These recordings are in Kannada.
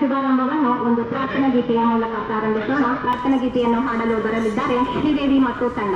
ಶುಭಾರಂಭವನ್ನು ಒಂದು ಪ್ರಾರ್ಥನಾ ಗೀತೆಯ ಮೂಲಕ ಪ್ರಾರಂಭಿಸೋಣ. ಪ್ರಾರ್ಥನಾ ಗೀತೆಯನ್ನು ಹಾಡಲು ಬರಲಿದ್ದಾರೆ ಶ್ರೀದೇವಿ ಮತ್ತು ತಂಡ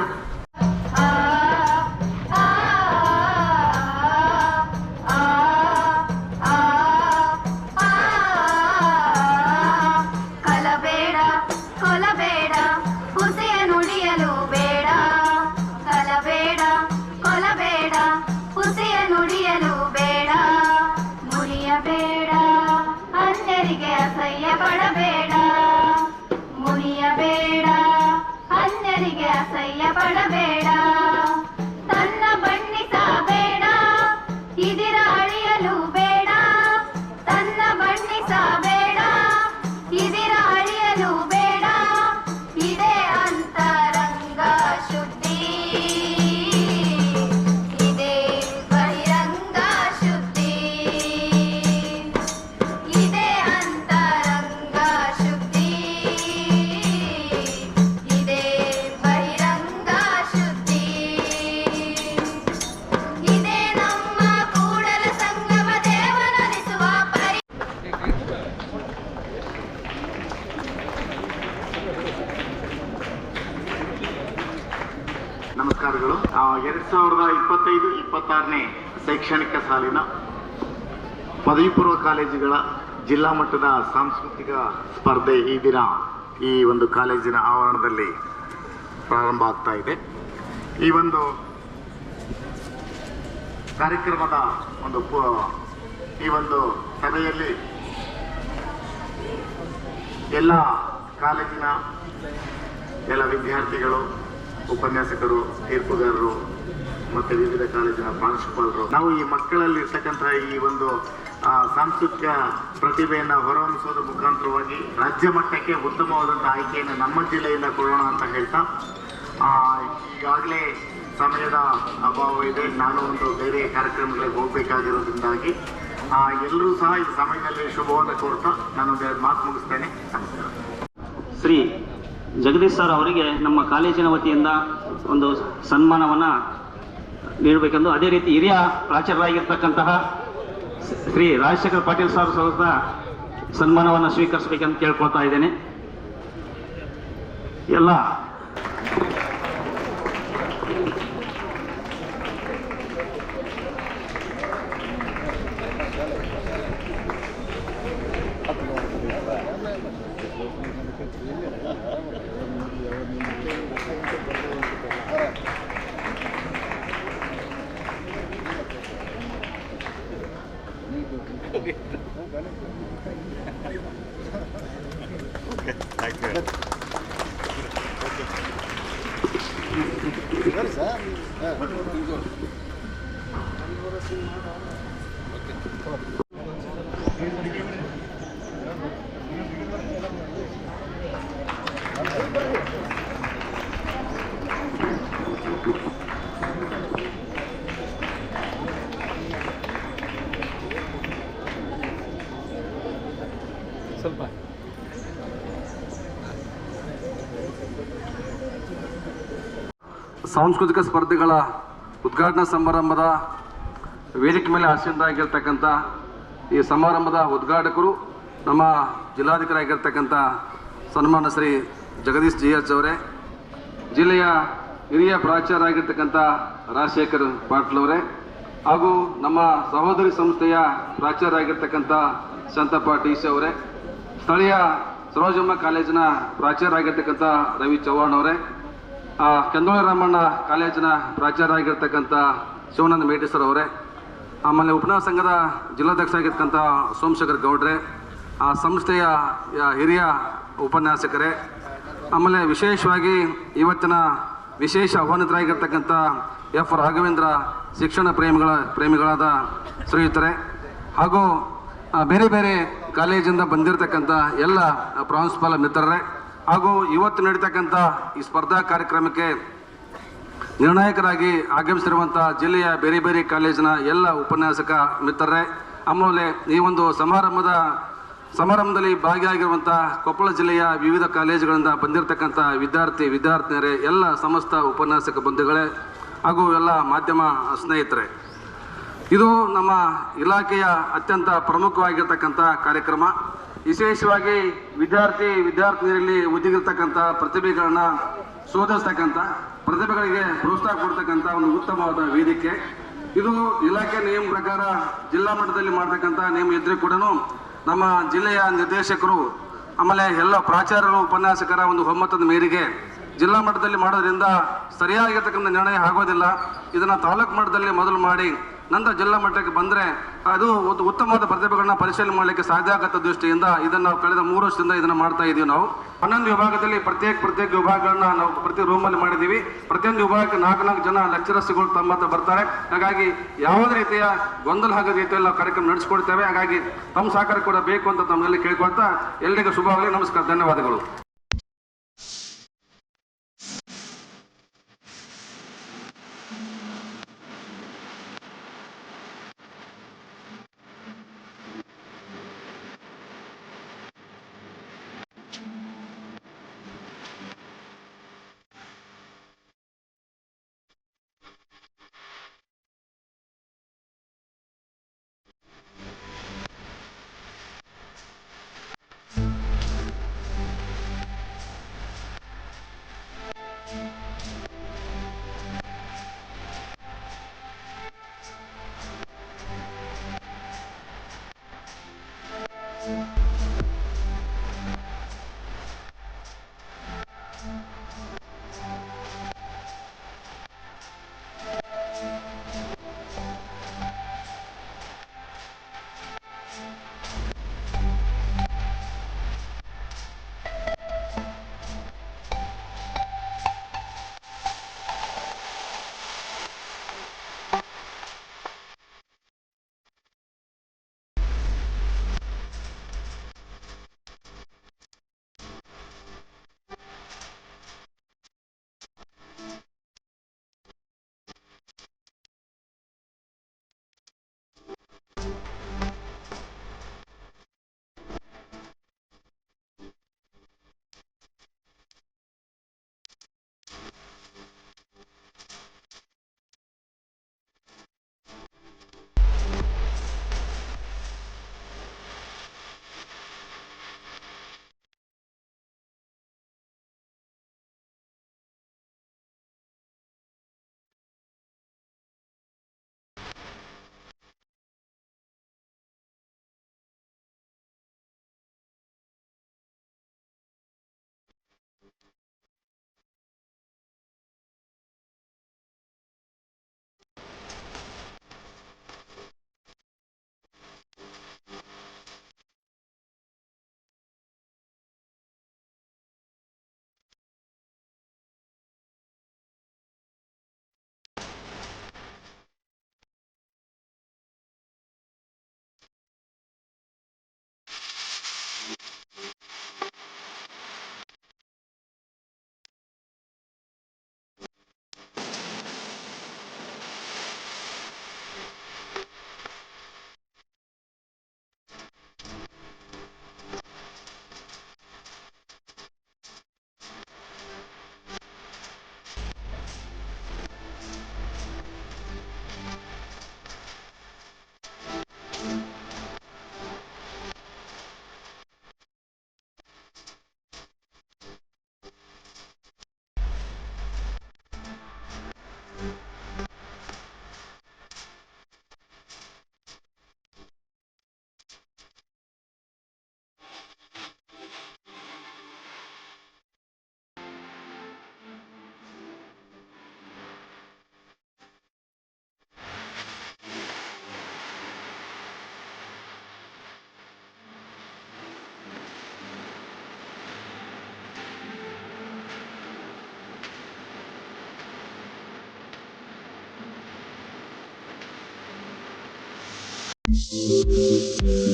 ಇಪ್ಪತ್ತಾರನೇ ಶೈಕ್ಷಣಿಕ ಸಾಲಿನ ಪದವಿ ಪೂರ್ವ ಕಾಲೇಜುಗಳ ಜಿಲ್ಲಾ ಮಟ್ಟದ ಸಾಂಸ್ಕೃತಿಕ ಸ್ಪರ್ಧೆ ಈ ದಿನ ಈ ಒಂದು ಕಾಲೇಜಿನ ಆವರಣದಲ್ಲಿ ಪ್ರಾರಂಭ ಆಗ್ತಾ ಇದೆ. ಈ ಒಂದು ಕಾರ್ಯಕ್ರಮದ ಒಂದು ಈ ಒಂದು ಸಭೆಯಲ್ಲಿ ಎಲ್ಲ ಕಾಲೇಜಿನ ಎಲ್ಲ ವಿದ್ಯಾರ್ಥಿಗಳು, ಉಪನ್ಯಾಸಕರು, ತೀರ್ಪುಗಾರರು ಮತ್ತು ವಿವಿಧ ಕಾಲೇಜಿನ ಪ್ರಾಂಶುಪಾಲರು ನಾವು ಈ ಮಕ್ಕಳಲ್ಲಿ ಇರ್ತಕ್ಕಂಥ ಈ ಒಂದು ಸಾಂಸ್ಕೃತಿಕ ಪ್ರತಿಭೆಯನ್ನು ಹೊರಹೊಮ್ಮಿಸೋದ್ರ ಮುಖಾಂತರವಾಗಿ ರಾಜ್ಯ ಮಟ್ಟಕ್ಕೆ ಉತ್ತಮವಾದಂಥ ಆಯ್ಕೆಯನ್ನು ನಮ್ಮ ಜಿಲ್ಲೆಯಿಂದ ಕೊಡೋಣ ಅಂತ ಹೇಳ್ತಾ ಈಗಾಗಲೇ ಸಮಯದ ಅಭಾವ ಇದೆ. ನಾನು ಒಂದು ಬೇರೆ ಕಾರ್ಯಕ್ರಮಗಳಿಗೆ ಹೋಗಬೇಕಾಗಿರೋದ್ರಿಂದಾಗಿ ಎಲ್ಲರೂ ಸಹ ಈ ಸಮಯದಲ್ಲಿ ಶುಭವನ್ನು ಕೋರ್ತಾ ನಾನು ಮಾತು ಮುಗಿಸ್ತೇನೆ. ಶ್ರೀ ಜಗದೀಶ್ ಸರ್ ಅವರಿಗೆ ನಮ್ಮ ಕಾಲೇಜಿನ ವತಿಯಿಂದ ಒಂದು ಸನ್ಮಾನವನ್ನು ನೀಡಬೇಕೆಂದು ಅದೇ ರೀತಿ ಹಿರಿಯ ಪ್ರಾಚಾರ್ಯರಾಗಿರ್ತಕ್ಕಂತಹ ಶ್ರೀ ರಾಜಶೇಖರ್ ಪಾಟೀಲ್ ಸರ್ ಸಹ ಸನ್ಮಾನವನ್ನು ಸ್ವೀಕರಿಸಬೇಕೆಂದು ಕೇಳ್ಕೊಳ್ತಾ ಇದ್ದೇನೆ. ಎಲ್ಲ ಸಾಂಸ್ಕೃತಿಕ ಸ್ಪರ್ಧೆಗಳ ಉದ್ಘಾಟನಾ ಸಮಾರಂಭದ ವೇದಿಕೆ ಮೇಲೆ ಆಸೀನರಾಗಿರ್ತಕ್ಕಂಥ ಈ ಸಮಾರಂಭದ ಉದ್ಘಾಟಕರು ನಮ್ಮ ಜಿಲ್ಲಾಧಿಕಾರಿಯಾಗಿರ್ತಕ್ಕಂಥ ಸನ್ಮಾನ ಶ್ರೀ ಜಗದೀಶ್ ಜಿ ಎಚ್ ಅವರೇ, ಜಿಲ್ಲೆಯ ಹಿರಿಯ ಪ್ರಾಚಾರ್ಯ ಆಗಿರ್ತಕ್ಕಂಥ ರಾಜಶೇಖರ್ ಪಾಟೀಲ್ ಅವರೇ, ಹಾಗೂ ನಮ್ಮ ಸಹೋದರಿ ಸಂಸ್ಥೆಯ ಪ್ರಾಚಾರ್ಯ ಆಗಿರ್ತಕ್ಕಂಥ ಶಾಂತಪ್ಪ ಟಿ ಸಿ ಅವರೇ, ಸ್ಥಳೀಯ ಸರೋಜಮ್ಮ ಕಾಲೇಜಿನ ಪ್ರಾಚಾರ್ಯ ಆಗಿರ್ತಕ್ಕಂಥ ರವಿ ಚೌಹಾಣ್ ಅವರೇ ಕೆಂದೋಳಿ ರಾಮಣ್ಣ ಕಾಲೇಜಿನ ಪ್ರಾಚಾರ್ಯ ಆಗಿರ್ತಕ್ಕಂಥ ಶಿವಾನಂದ ಸರ್ ಅವರೇ ಆಮೇಲೆ ಉಪನಾ ಸಂಘದ ಜಿಲ್ಲಾಧ್ಯಕ್ಷ ಆಗಿರ್ತಕ್ಕಂಥ ಸೋಮಶೇಖರ್ ಗೌಡ್ರೆ, ಆ ಸಂಸ್ಥೆಯ ಹಿರಿಯ ಉಪನ್ಯಾಸಕರೇ, ಆಮೇಲೆ ವಿಶೇಷವಾಗಿ ಇವತ್ತಿನ ವಿಶೇಷ ಆಹ್ವಾನಿತರಾಗಿರ್ತಕ್ಕಂಥ ಎಫ್ ರಾಘವೇಂದ್ರ ಶಿಕ್ಷಣ ಪ್ರೇಮಿಗಳ, ಪ್ರೇಮಿಗಳಾದ ಶ್ರೀಯುತರೆ ಹಾಗೂ ಬೇರೆ ಬೇರೆ ಕಾಲೇಜಿಂದ ಬಂದಿರತಕ್ಕಂಥ ಎಲ್ಲ ಪ್ರಾಂಶುಪಾಲ ಮಿತ್ರರೇ, ಹಾಗೂ ಇವತ್ತು ನಡೀತಕ್ಕಂಥ ಈ ಸ್ಪರ್ಧಾ ಕಾರ್ಯಕ್ರಮಕ್ಕೆ ನಿರ್ಣಾಯಕರಾಗಿ ಆಗಮಿಸಿರುವಂಥ ಜಿಲ್ಲೆಯ ಬೇರೆ ಬೇರೆ ಕಾಲೇಜಿನ ಎಲ್ಲ ಉಪನ್ಯಾಸಕ ಮಿತ್ರರೇ ಆಮೇಲೆ ಈ ಒಂದು ಸಮಾರಂಭದ ಸಮಾರಂಭದಲ್ಲಿ ಭಾಗಿಯಾಗಿರುವಂಥ ಕೊಪ್ಪಳ ಜಿಲ್ಲೆಯ ವಿವಿಧ ಕಾಲೇಜುಗಳಿಂದ ಬಂದಿರತಕ್ಕಂಥ ವಿದ್ಯಾರ್ಥಿ, ವಿದ್ಯಾರ್ಥಿನಿಯರೇ, ಎಲ್ಲ ಸಮಸ್ತ ಉಪನ್ಯಾಸಕ ಬಂಧುಗಳೇ ಹಾಗೂ ಎಲ್ಲ ಮಾಧ್ಯಮ ಸ್ನೇಹಿತರೆ. ಇದು ನಮ್ಮ ಇಲಾಖೆಯ ಅತ್ಯಂತ ಪ್ರಮುಖವಾಗಿರ್ತಕ್ಕಂಥ ಕಾರ್ಯಕ್ರಮ. ವಿಶೇಷವಾಗಿ ವಿದ್ಯಾರ್ಥಿ, ವಿದ್ಯಾರ್ಥಿನಿಯರಲ್ಲಿ ಉದ್ದಿಗಿರ್ತಕ್ಕಂಥ ಪ್ರತಿಭೆಗಳನ್ನ ಶೋಧಿಸ್ತಕ್ಕಂಥ ಪ್ರತಿಭೆಗಳಿಗೆ ಪ್ರೋತ್ಸಾಹ ಕೊಡ್ತಕ್ಕಂಥ ಒಂದು ಉತ್ತಮವಾದ ವೇದಿಕೆ. ಇದು ಇಲಾಖೆ ನಿಯಮ ಪ್ರಕಾರ ಜಿಲ್ಲಾ ಮಟ್ಟದಲ್ಲಿ ಮಾಡ್ತಕ್ಕಂಥ ನಿಯಮ ಇದ್ರೆ ಕೂಡ ನಮ್ಮ ಜಿಲ್ಲೆಯ ನಿರ್ದೇಶಕರು, ಆಮೇಲೆ ಎಲ್ಲ ಪ್ರಾಚಾರ್ಯರು, ಉಪನ್ಯಾಸಕರ ಒಂದು ಒಮ್ಮತದ ಮೇರೆಗೆ ಜಿಲ್ಲಾ ಮಟ್ಟದಲ್ಲಿ ಮಾಡೋದ್ರಿಂದ ಸರಿಯಾಗಿರ್ತಕ್ಕಂಥ ನಿರ್ಣಯ ಆಗೋದಿಲ್ಲ. ಇದನ್ನ ತಾಲೂಕು ಮಟ್ಟದಲ್ಲಿ ಮೊದಲು ಮಾಡಿ ನಂತರ ಜಿಲ್ಲಾ ಮಟ್ಟಕ್ಕೆ ಬಂದರೆ ಅದು ಉತ್ತಮವಾದ ಪ್ರತಿಭೆಗಳನ್ನ ಪರಿಶೀಲನೆ ಮಾಡಲಿಕ್ಕೆ ಸಾಧ್ಯ ಆಗತ್ತ ದೃಷ್ಟಿಯಿಂದ ಇದನ್ನು ನಾವು ಕಳೆದ ಮೂರು ವರ್ಷದಿಂದ ಇದನ್ನು ಮಾಡ್ತಾ ಇದ್ದೀವಿ ನಾವು. ಹನ್ನೊಂದು ವಿಭಾಗದಲ್ಲಿ ಪ್ರತ್ಯೇಕ ಪ್ರತ್ಯೇಕ ವಿಭಾಗಗಳನ್ನ ನಾವು ಪ್ರತಿ ರೂಮಲ್ಲಿ ಮಾಡಿದ್ದೀವಿ ಪ್ರತಿಯೊಂದು ವಿಭಾಗಕ್ಕೆ ನಾಲ್ಕು ನಾಲ್ಕು ಜನ ಲೆಕ್ಚರರ್ಸ್ಗಳು ತಮ್ಮ ಹತ್ರ ಬರ್ತಾರೆ. ಹಾಗಾಗಿ ಯಾವುದೇ ರೀತಿಯ ಗೊಂದಲ ಆಗದ ರೀತಿಯಲ್ಲಿ ನಾವು ಕಾರ್ಯಕ್ರಮ ನಡೆಸ್ಕೊಡ್ತೇವೆ ಹಾಗಾಗಿ ತಮ್ಮ ಸಹಕಾರ ಕೂಡ ಬೇಕು ಅಂತ ತಮ್ಮಲ್ಲಿ ಕೇಳ್ಕೊಳ್ತಾ ಎಲ್ಲರಿಗೂ ಶುಭವಾಗಲಿ. ನಮಸ್ಕಾರ. ಧನ್ಯವಾದಗಳು. Thank you.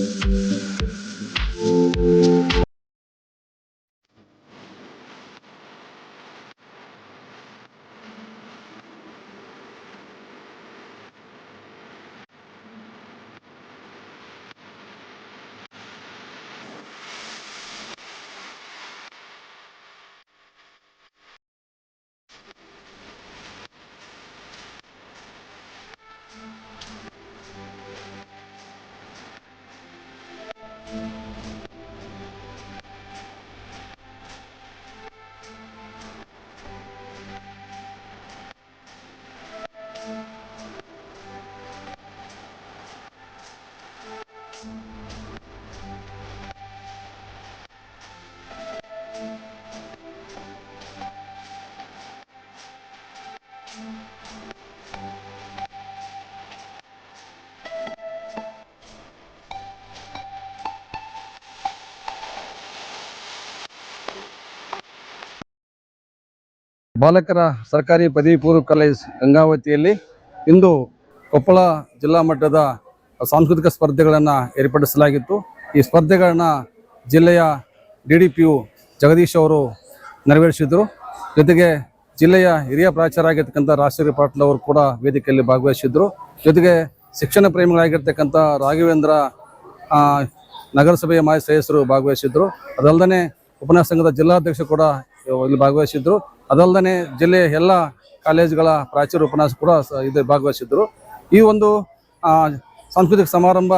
ಬಾಲಕರ ಸರ್ಕಾರಿ ಪದವಿ ಪೂರ್ವ ಕಾಲೇಜ್ ಗಂಗಾವತಿಯಲ್ಲಿ ಇಂದು ಕೊಪ್ಪಳ ಜಿಲ್ಲಾ ಮಟ್ಟದ ಸಾಂಸ್ಕೃತಿಕ ಸ್ಪರ್ಧೆಗಳನ್ನು ಏರ್ಪಡಿಸಲಾಗಿತ್ತು. ಈ ಸ್ಪರ್ಧೆಗಳನ್ನು ಜಿಲ್ಲೆಯ D D P U Jagadish ಅವರು ನೆರವೇರಿಸಿದರು. ಜೊತೆಗೆ ಜಿಲ್ಲೆಯ ಹಿರಿಯ ಪ್ರಾಚಾರ ಆಗಿರ್ತಕ್ಕಂಥ ರಾಷ್ಟ್ರೀಯ ಪಾಟೀಲ್ ಅವರು ಕೂಡ ವೇದಿಕೆಯಲ್ಲಿ ಭಾಗವಹಿಸಿದರು. ಜೊತೆಗೆ ಶಿಕ್ಷಣ ಪ್ರೇಮಿಗಳಾಗಿರ್ತಕ್ಕಂಥ ರಾಘವೇಂದ್ರ ನಗರಸಭೆಯ ಮಾಜಿ ಸದಸ್ಯರು ಭಾಗವಹಿಸಿದರು. ಅದಲ್ಲದೆ ಉಪನ್ಯಾಸ ಸಂಘದ ಜಿಲ್ಲಾಧ್ಯಕ್ಷರು ಕೂಡ ಇಲ್ಲಿ ಭಾಗವಹಿಸಿದ್ರು. ಅದಲ್ಲದೆ ಜಿಲ್ಲೆಯ ಎಲ್ಲ ಕಾಲೇಜುಗಳ ಪ್ರಾಚೀರ ಉಪನ್ಯಾಸ ಕೂಡ ಇದು ಭಾಗವಹಿಸಿದ್ರು. ಈ ಒಂದು ಸಾಂಸ್ಕೃತಿಕ ಸಮಾರಂಭ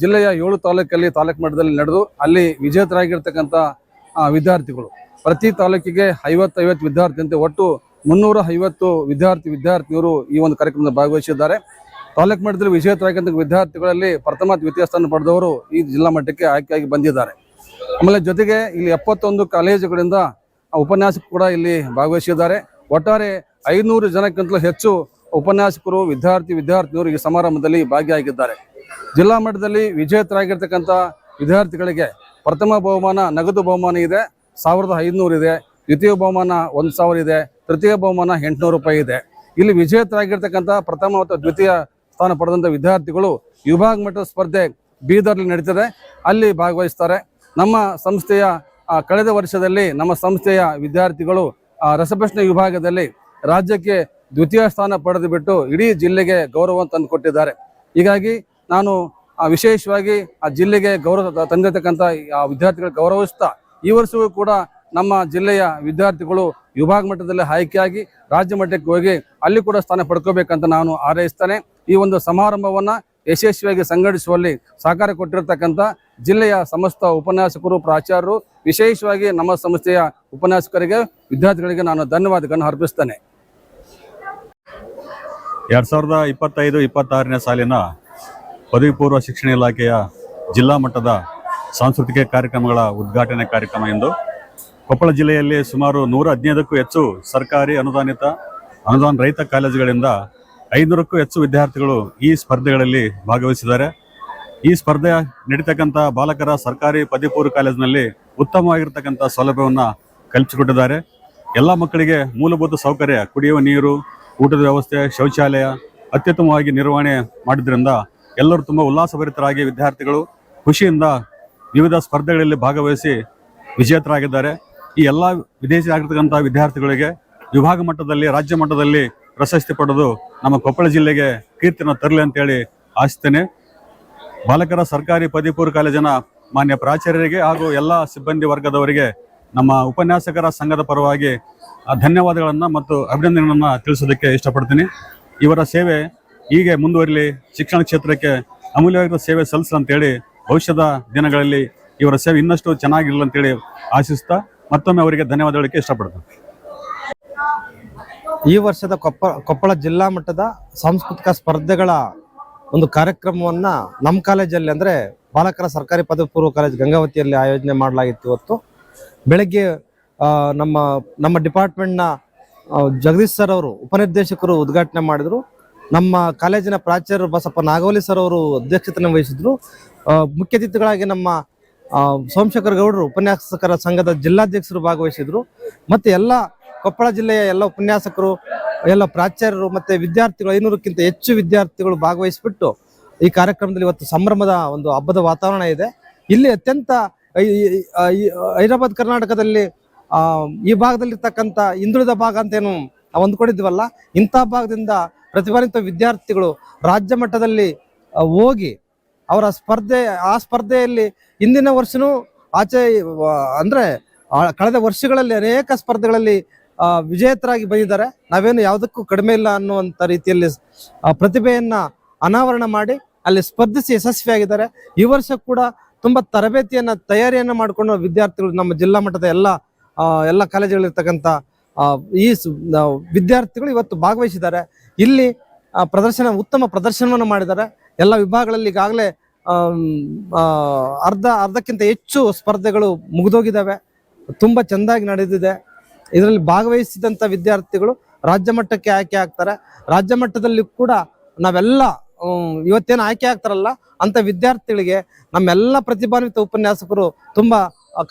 ಜಿಲ್ಲೆಯ ಏಳು ತಾಲೂಕಲ್ಲಿ ತಾಲೂಕು ಮಟ್ಟದಲ್ಲಿ ನಡೆದು, ಅಲ್ಲಿ ವಿಜೇತರಾಗಿರ್ತಕ್ಕಂಥ ವಿದ್ಯಾರ್ಥಿಗಳು. ಪ್ರತಿ ತಾಲೂಕಿಗೆ ಐವತ್ತೈವತ್ತು ವಿದ್ಯಾರ್ಥಿ ಅಂತೆ, ಒಟ್ಟು ಮುನ್ನೂರ ಐವತ್ತು ವಿದ್ಯಾರ್ಥಿ ವಿದ್ಯಾರ್ಥಿಯವರು ಈ ಒಂದು ಕಾರ್ಯಕ್ರಮದಲ್ಲಿ ಭಾಗವಹಿಸಿದ್ದಾರೆ. ತಾಲೂಕು ಮಟ್ಟದಲ್ಲಿ ವಿಜೇತರಾಗಿರ್ತಕ್ಕಂಥ ವಿದ್ಯಾರ್ಥಿಗಳಲ್ಲಿ ಪ್ರಥಮ, ದ್ವಿತೀಯ ಸ್ಥಾನ ಪಡೆದವರು ಈ ಜಿಲ್ಲಾ ಮಟ್ಟಕ್ಕೆ ಆಯ್ಕೆಯಾಗಿ ಬಂದಿದ್ದಾರೆ. ಆಮೇಲೆ ಜೊತೆಗೆ ಇಲ್ಲಿ ಎಪ್ಪತ್ತೊಂದು ಕಾಲೇಜುಗಳಿಂದ ಉಪನ್ಯಾಸಕರು ಕೂಡ ಇಲ್ಲಿ ಭಾಗವಹಿಸಿದ್ದಾರೆ. ಒಟ್ಟಾರೆ ಐನೂರು ಜನಕ್ಕಿಂತಲೂ ಹೆಚ್ಚು ಉಪನ್ಯಾಸಕರು, ವಿದ್ಯಾರ್ಥಿ, ವಿದ್ಯಾರ್ಥಿನಿಯರು ಈ ಸಮಾರಂಭದಲ್ಲಿ ಭಾಗಿಯಾಗಿದ್ದಾರೆ. ಜಿಲ್ಲಾ ಮಟ್ಟದಲ್ಲಿ ವಿಜೇತರಾಗಿರ್ತಕ್ಕಂಥ ವಿದ್ಯಾರ್ಥಿಗಳಿಗೆ ಪ್ರಥಮ ಬಹುಮಾನ, ನಗದು ಬಹುಮಾನ ಇದೆ, ಸಾವಿರದ ಐದುನೂರು ಇದೆ. ದ್ವಿತೀಯ ಬಹುಮಾನ ಒಂದು ಸಾವಿರ ಇದೆ, ತೃತೀಯ ಬಹುಮಾನ ಎಂಟುನೂರು ರೂಪಾಯಿ ಇದೆ. ಇಲ್ಲಿ ವಿಜೇತರಾಗಿರ್ತಕ್ಕಂಥ ಪ್ರಥಮ ಮತ್ತು ದ್ವಿತೀಯ ಸ್ಥಾನ ಪಡೆದಂಥ ವಿದ್ಯಾರ್ಥಿಗಳು ವಿಭಾಗ ಮಟ್ಟದ ಸ್ಪರ್ಧೆ ಬೀದರ್ಲಿ ನಡೀತದೆ. ಅಲ್ಲಿ ಭಾಗವಹಿಸ್ತಾರೆ. ನಮ್ಮ ಸಂಸ್ಥೆಯ ಕಳೆದ ವರ್ಷದಲ್ಲಿ ನಮ್ಮ ಸಂಸ್ಥೆಯ ವಿದ್ಯಾರ್ಥಿಗಳು ರಸಪ್ರಶ್ನೆ ವಿಭಾಗದಲ್ಲಿ ರಾಜ್ಯಕ್ಕೆ ದ್ವಿತೀಯ ಸ್ಥಾನ ಪಡೆದು ಬಿಟ್ಟು ಇಡೀ ಜಿಲ್ಲೆಗೆ ಗೌರವ ತಂದುಕೊಟ್ಟಿದ್ದಾರೆ. ಹೀಗಾಗಿ ನಾನು ವಿಶೇಷವಾಗಿ ಆ ಜಿಲ್ಲೆಗೆ ಗೌರವ ತಂದಿರತಕ್ಕಂಥ ವಿದ್ಯಾರ್ಥಿಗಳ ಗೌರವಿಸ್ತಾ ಈ ವರ್ಷವೂ ಕೂಡ ನಮ್ಮ ಜಿಲ್ಲೆಯ ವಿದ್ಯಾರ್ಥಿಗಳು ವಿಭಾಗ ಮಟ್ಟದಲ್ಲಿ ಆಯ್ಕೆಯಾಗಿ ರಾಜ್ಯ ಮಟ್ಟಕ್ಕೆ ಹೋಗಿ ಅಲ್ಲಿ ಕೂಡ ಸ್ಥಾನ ಪಡ್ಕೋಬೇಕಂತ ನಾನು ಆರೈಸ್ತೇನೆ. ಈ ಒಂದು ಸಮಾರಂಭವನ್ನ ಯಶಸ್ವಿಯಾಗಿ ಸಂಘಟಿಸುವಲ್ಲಿ ಸಹಕಾರ ಕೊಟ್ಟಿರತಕ್ಕಂಥ ಜಿಲ್ಲೆಯ ಸಮಸ್ತ ಉಪನ್ಯಾಸಕರು, ಪ್ರಾಚಾರ್ಯರು, ವಿಶೇಷವಾಗಿ ನಮ್ಮ ಸಂಸ್ಥೆಯ ಉಪನ್ಯಾಸಕರಿಗೆ, ವಿದ್ಯಾರ್ಥಿಗಳಿಗೆ ನಾನು ಧನ್ಯವಾದಗಳನ್ನು ಅರ್ಪಿಸ್ತೇನೆ. ಎರಡು ಸಾವಿರದ ಇಪ್ಪತ್ತೈದು, ಇಪ್ಪತ್ತಾರನೇ ಸಾಲಿನ ಪದವಿ ಪೂರ್ವ ಶಿಕ್ಷಣ ಇಲಾಖೆಯ ಜಿಲ್ಲಾ ಮಟ್ಟದ ಸಾಂಸ್ಕೃತಿಕ ಕಾರ್ಯಕ್ರಮಗಳ ಉದ್ಘಾಟನೆ ಕಾರ್ಯಕ್ರಮ ಎಂದು ಕೊಪ್ಪಳ ಜಿಲ್ಲೆಯಲ್ಲಿ ಸುಮಾರು ನೂರ ಹದಿನೈದಕ್ಕೂ ಹೆಚ್ಚು ಸರ್ಕಾರಿ ಅನುದಾನಿತ, ಅನುದಾನ ರಹಿತ ಕಾಲೇಜುಗಳಿಂದ ಐನೂರಕ್ಕೂ ಹೆಚ್ಚು ವಿದ್ಯಾರ್ಥಿಗಳು ಈ ಸ್ಪರ್ಧೆಗಳಲ್ಲಿ ಭಾಗವಹಿಸಿದ್ದಾರೆ. ಈ ಸ್ಪರ್ಧೆ ನಡೀತಕ್ಕಂಥ ಬಾಲಕರ ಸರ್ಕಾರಿ ಪದವಿಪೂರ್ವ ಕಾಲೇಜಿನಲ್ಲಿ ಉತ್ತಮವಾಗಿರ್ತಕ್ಕಂಥ ಸೌಲಭ್ಯವನ್ನು ಕಲ್ಪಿಸಿಕೊಟ್ಟಿದ್ದಾರೆ. ಎಲ್ಲ ಮಕ್ಕಳಿಗೆ ಮೂಲಭೂತ ಸೌಕರ್ಯ, ಕುಡಿಯುವ ನೀರು, ಊಟದ ವ್ಯವಸ್ಥೆ, ಶೌಚಾಲಯ, ಅತ್ಯುತ್ತಮವಾಗಿ ನಿರ್ವಹಣೆ ಮಾಡಿದ್ರಿಂದ ಎಲ್ಲರೂ ತುಂಬ ಉಲ್ಲಾಸಭರಿತರಾಗಿ ವಿದ್ಯಾರ್ಥಿಗಳು ಖುಷಿಯಿಂದ ವಿವಿಧ ಸ್ಪರ್ಧೆಗಳಲ್ಲಿ ಭಾಗವಹಿಸಿ ವಿಜೇತರಾಗಿದ್ದಾರೆ. ಈ ಎಲ್ಲ ವಿದೇಶಿ ಆಗಿರ್ತಕ್ಕಂಥ ವಿದ್ಯಾರ್ಥಿಗಳಿಗೆ ವಿಭಾಗ ಮಟ್ಟದಲ್ಲಿ, ರಾಜ್ಯ ಮಟ್ಟದಲ್ಲಿ ಪ್ರಶಸ್ತಿ ಪಡೆದು ನಮ್ಮ ಕೊಪ್ಪಳ ಜಿಲ್ಲೆಗೆ ಕೀರ್ತಿನ ತರಲಿ ಅಂತೇಳಿ ಆಶಿಸ್ತೇನೆ. ಬಾಲಕರ ಸರ್ಕಾರಿ ಪದವಿಪೂರ್ವ ಕಾಲೇಜಿನ ಮಾನ್ಯ ಪ್ರಾಚಾರ್ಯರಿಗೆ ಹಾಗೂ ಎಲ್ಲ ಸಿಬ್ಬಂದಿ ವರ್ಗದವರಿಗೆ ನಮ್ಮ ಉಪನ್ಯಾಸಕರ ಸಂಘದ ಪರವಾಗಿ ಧನ್ಯವಾದಗಳನ್ನು ಮತ್ತು ಅಭಿನಂದನೆಗಳನ್ನು ತಿಳಿಸೋದಕ್ಕೆ ಇಷ್ಟಪಡ್ತೀನಿ. ಇವರ ಸೇವೆ ಹೀಗೆ ಮುಂದುವರಿಲಿ, ಶಿಕ್ಷಣ ಕ್ಷೇತ್ರಕ್ಕೆ ಅಮೂಲ್ಯವಾದ ಸೇವೆ ಸಲ್ಲಿಸ ಅಂತೇಳಿ ಭವಿಷ್ಯದ ದಿನಗಳಲ್ಲಿ ಇವರ ಸೇವೆ ಇನ್ನಷ್ಟು ಚೆನ್ನಾಗಿರಲಿ ಅಂತೇಳಿ ಆಶಿಸ್ತಾ ಮತ್ತೊಮ್ಮೆ ಅವರಿಗೆ ಧನ್ಯವಾದ ಹೇಳಕ್ಕೆ ಇಷ್ಟಪಡ್ತೀನಿ. ಈ ವರ್ಷದ ಕೊಪ್ಪ ಕೊಪ್ಪಳ ಜಿಲ್ಲಾ ಮಟ್ಟದ ಸಾಂಸ್ಕೃತಿಕ ಸ್ಪರ್ಧೆಗಳ ಒಂದು ಕಾರ್ಯಕ್ರಮವನ್ನ ನಮ್ಮ ಕಾಲೇಜಲ್ಲಿ ಅಂದ್ರೆ ಬಾಲಕರ ಸರ್ಕಾರಿ ಪದವಿ ಪೂರ್ವ ಕಾಲೇಜ್ ಗಂಗಾವತಿಯಲ್ಲಿ ಆಯೋಜನೆ ಮಾಡಲಾಗಿತ್ತು ಇವತ್ತು. ಬೆಳಗ್ಗೆ ನಮ್ಮ ನಮ್ಮ ಡಿಪಾರ್ಟ್ಮೆಂಟ್ನ ಜಗದೀಶ್ ಸರ್ ಅವರು ಉಪನಿರ್ದೇಶಕರು ಉದ್ಘಾಟನೆ ಮಾಡಿದ್ರು. ನಮ್ಮ ಕಾಲೇಜಿನ ಪ್ರಾಚಾರ್ಯರು ಬಸಪ್ಪ ನಾಗವಲಿ ಸರ್ ಅವರು ಅಧ್ಯಕ್ಷತೆಯನ್ನು ವಹಿಸಿದ್ರು. ಮುಖ್ಯ ಅತಿಥಿಗಳಾಗಿ ನಮ್ಮ ಸೋಮಶೇಖರ್ ಗೌಡರು ಉಪನ್ಯಾಸಕರ ಸಂಘದ ಜಿಲ್ಲಾಧ್ಯಕ್ಷರು ಭಾಗವಹಿಸಿದ್ರು. ಮತ್ತೆ ಎಲ್ಲ ಕೊಪ್ಪಳ ಜಿಲ್ಲೆಯ ಎಲ್ಲ ಉಪನ್ಯಾಸಕರು, ಎಲ್ಲ ಪ್ರಾಚಾರ್ಯರು ಮತ್ತೆ ವಿದ್ಯಾರ್ಥಿಗಳು ಐನೂರಕ್ಕಿಂತ ಹೆಚ್ಚು ವಿದ್ಯಾರ್ಥಿಗಳು ಭಾಗವಹಿಸಿಬಿಟ್ಟು ಈ ಕಾರ್ಯಕ್ರಮದಲ್ಲಿ ಇವತ್ತು ಸಂಭ್ರಮದ ಒಂದು ಹಬ್ಬದ ವಾತಾವರಣ ಇದೆ. ಇಲ್ಲಿ ಅತ್ಯಂತ ಹೈದರಾಬಾದ್ ಕರ್ನಾಟಕದಲ್ಲಿ ಈ ಭಾಗದಲ್ಲಿರ್ತಕ್ಕಂಥ ಹಿಂದುಳಿದ ಭಾಗ ಅಂತ ಏನು ನಾವು ಅಂದ್ಕೊಂಡಿದ್ವಲ್ಲ ಇಂಥ ಭಾಗದಿಂದ ಪ್ರತಿಭಾನ್ವಿತ ವಿದ್ಯಾರ್ಥಿಗಳು ರಾಜ್ಯ ಮಟ್ಟದಲ್ಲಿ ಹೋಗಿ ಅವರ ಸ್ಪರ್ಧೆ, ಆ ಸ್ಪರ್ಧೆಯಲ್ಲಿ ಹಿಂದಿನ ವರ್ಷನೂ ಆಚೆ ಅಂದರೆ ಕಳೆದ ವರ್ಷಗಳಲ್ಲಿ ಅನೇಕ ಸ್ಪರ್ಧೆಗಳಲ್ಲಿ ವಿಜೇತರಾಗಿ ಬಂದಿದ್ದಾರೆ. ನಾವೇನು ಯಾವುದಕ್ಕೂ ಕಡಿಮೆ ಇಲ್ಲ ಅನ್ನುವಂಥ ರೀತಿಯಲ್ಲಿ ಪ್ರತಿಭೆಯನ್ನ ಅನಾವರಣ ಮಾಡಿ ಅಲ್ಲಿ ಸ್ಪರ್ಧಿಸಿ ಯಶಸ್ವಿಯಾಗಿದ್ದಾರೆ. ಈ ವರ್ಷ ಕೂಡ ತುಂಬಾ ತರಬೇತಿಯನ್ನ, ತಯಾರಿಯನ್ನ ಮಾಡಿಕೊಂಡು ವಿದ್ಯಾರ್ಥಿಗಳು ನಮ್ಮ ಜಿಲ್ಲಾ ಮಟ್ಟದ ಎಲ್ಲ ಎಲ್ಲ ಕಾಲೇಜುಗಳಿರ್ತಕ್ಕಂಥ ಈ ವಿದ್ಯಾರ್ಥಿಗಳು ಇವತ್ತು ಭಾಗವಹಿಸಿದ್ದಾರೆ. ಇಲ್ಲಿ ಪ್ರದರ್ಶನ, ಉತ್ತಮ ಪ್ರದರ್ಶನವನ್ನು ಮಾಡಿದ್ದಾರೆ. ಎಲ್ಲ ವಿಭಾಗಗಳಲ್ಲಿ ಈಗಾಗಲೇ ಅರ್ಧ, ಅರ್ಧಕ್ಕಿಂತ ಹೆಚ್ಚು ಸ್ಪರ್ಧೆಗಳು ಮುಗಿದೋಗಿದ್ದಾವೆ. ತುಂಬ ಚೆಂದಾಗಿ ನಡೆದಿದೆ. ಇದರಲ್ಲಿ ಭಾಗವಹಿಸಿದಂಥ ವಿದ್ಯಾರ್ಥಿಗಳು ರಾಜ್ಯ ಮಟ್ಟಕ್ಕೆ ಆಯ್ಕೆ ಆಗ್ತಾರೆ. ರಾಜ್ಯ ಮಟ್ಟದಲ್ಲಿ ಕೂಡ ನಾವೆಲ್ಲ ಇವತ್ತೇನು ಆಯ್ಕೆ ಆಗ್ತಾರಲ್ಲ, ಅಂತ ವಿದ್ಯಾರ್ಥಿಗಳಿಗೆ ನಮ್ಮೆಲ್ಲ ಪ್ರತಿಭಾನ್ವಿತ ಉಪನ್ಯಾಸಕರು ತುಂಬ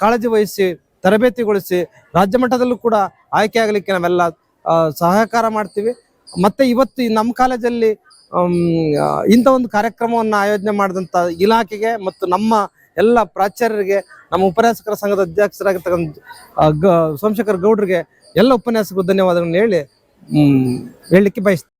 ಕಾಳಜಿ ವಹಿಸಿ, ತರಬೇತಿಗೊಳಿಸಿ ರಾಜ್ಯ ಮಟ್ಟದಲ್ಲೂ ಕೂಡ ಆಯ್ಕೆ ಆಗಲಿಕ್ಕೆ ನಾವೆಲ್ಲ ಸಹಕಾರ ಮಾಡ್ತೀವಿ. ಮತ್ತೆ ಇವತ್ತು ನಮ್ಮ ಕಾಲೇಜಲ್ಲಿ ಇಂಥ ಒಂದು ಕಾರ್ಯಕ್ರಮವನ್ನು ಆಯೋಜನೆ ಮಾಡಿದಂಥ ಇಲಾಖೆಗೆ ಮತ್ತು ನಮ್ಮ ಎಲ್ಲ ಪ್ರಾಚಾರ್ಯರಿಗೆ ನಮ್ಮ ಉಪನ್ಯಾಸಕರ ಸಂಘದ ಅಧ್ಯಕ್ಷರಾಗಿರ್ತಕ್ಕಂಥ ಸೋಮಶೇಖರ್ ಗೌಡ್ರಿಗೆ ಎಲ್ಲ ಉಪನ್ಯಾಸಕರು ಧನ್ಯವಾದಗಳನ್ನು ಹೇಳಿ ಹೇಳಲಿಕ್ಕೆ ಬಯಸ್ತೀನಿ.